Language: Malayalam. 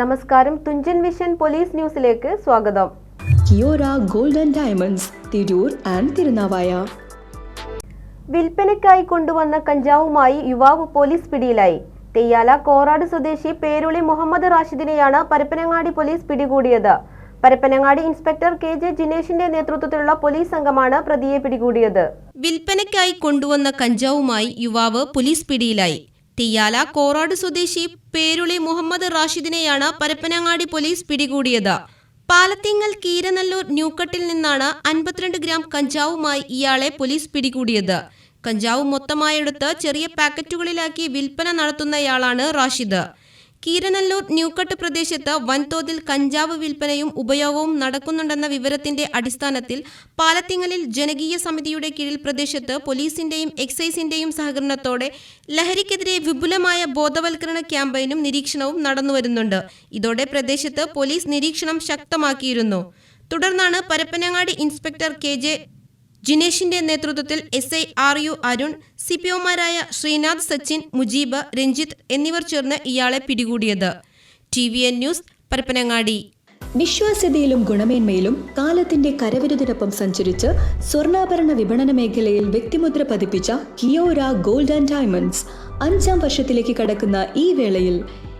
നമസ്കാരം. തുഞ്ചൻ വിഷൻ പോലീസ് ന്യൂസിലേക്ക് സ്വാഗതം. Kiyora golden diamonds Tirur and Tirunavaya. വിൽപ്പനയ്ക്കായി കൊണ്ടുവന്ന കഞ്ചാവുമായി യുവാവ് പോലീസ് പിടിയിലായി. തെയ്യാല കോറാട് സ്വദേശി പേരുളി മുഹമ്മദ് റാഷിദിനെയാണ് പരപ്പനങ്ങാടി പോലീസ് പിടികൂടിയത്. പരപ്പനങ്ങാടി ഇൻസ്പെക്ടർ കെ ജെ ജിനേഷിന്റെ നേതൃത്വത്തിലുള്ള പോലീസ് സംഘമാണ് പ്രതിയെ പിടികൂടിയത്. വിൽപ്പനയ്ക്കായി കൊണ്ടുവന്ന കഞ്ചാവുമായി യുവാവ് പോലീസ് പിടിയിലായി. തിയാല കോറാട് സ്വദേശി പേരുളി മുഹമ്മദ് റാഷിദിനെയാണ് പരപ്പനങ്ങാടി പോലീസ് പിടികൂടിയത്. പാലത്തിങ്ങൽ കീരനല്ലൂർ ന്യൂക്കട്ടിൽ നിന്നാണ് അൻപത്തിരണ്ട് ഗ്രാം കഞ്ചാവുമായി ഇയാളെ പോലീസ് പിടികൂടിയത്. കഞ്ചാവ് മൊത്തമായെടുത്ത് ചെറിയ പാക്കറ്റുകളിലാക്കി വിൽപ്പന നടത്തുന്നയാളാണ് റാഷിദ്. കീരനല്ലൂർ ന്യൂക്കട്ട് പ്രദേശത്ത് വൻതോതിൽ കഞ്ചാവ് വിൽപ്പനയും ഉപയോഗവും നടക്കുന്നുണ്ടെന്ന വിവരത്തിന്റെ അടിസ്ഥാനത്തിൽ പാലത്തിങ്ങലിൽ ജനകീയ സമിതിയുടെ കീഴിൽ പ്രദേശത്ത് പോലീസിന്റെയും എക്സൈസിന്റെയും സഹകരണത്തോടെ ലഹരിക്കെതിരെ വിപുലമായ ബോധവൽക്കരണ ക്യാമ്പയിനും നിരീക്ഷണവും നടന്നുവരുന്നുണ്ട്. ഇതോടെ പ്രദേശത്ത് പോലീസ് നിരീക്ഷണം ശക്തമാക്കിയിരുന്നു. തുടർന്നാണ് പരപ്പനങ്ങാടി ഇൻസ്പെക്ടർ കെ ജെ ജിനേഷിന്റെ നേതൃത്വത്തിൽ S I R U Arun C P ഒമാരായ Sreenath Sachin Mujeeb Ranjith എന്നിവർ ചേർന്ന് ഇയാളെ പിടികൂടിയത്. T V N news Parappanangadi. വിശ്വാസ്യതയിലും ഗുണമേന്മയിലും കാലത്തിന്റെ കരവിരുതിനൊപ്പം സഞ്ചരിച്ച് സ്വർണാഭരണ വിപണന മേഖലയിൽ വ്യക്തിമുദ്ര പതിപ്പിച്ച കിയോര ഗോൾഡ് ആൻഡ് ഡയമണ്ട്സ് അഞ്ചാം വർഷത്തിലേക്ക് കടക്കുന്ന ഈ വേളയിൽ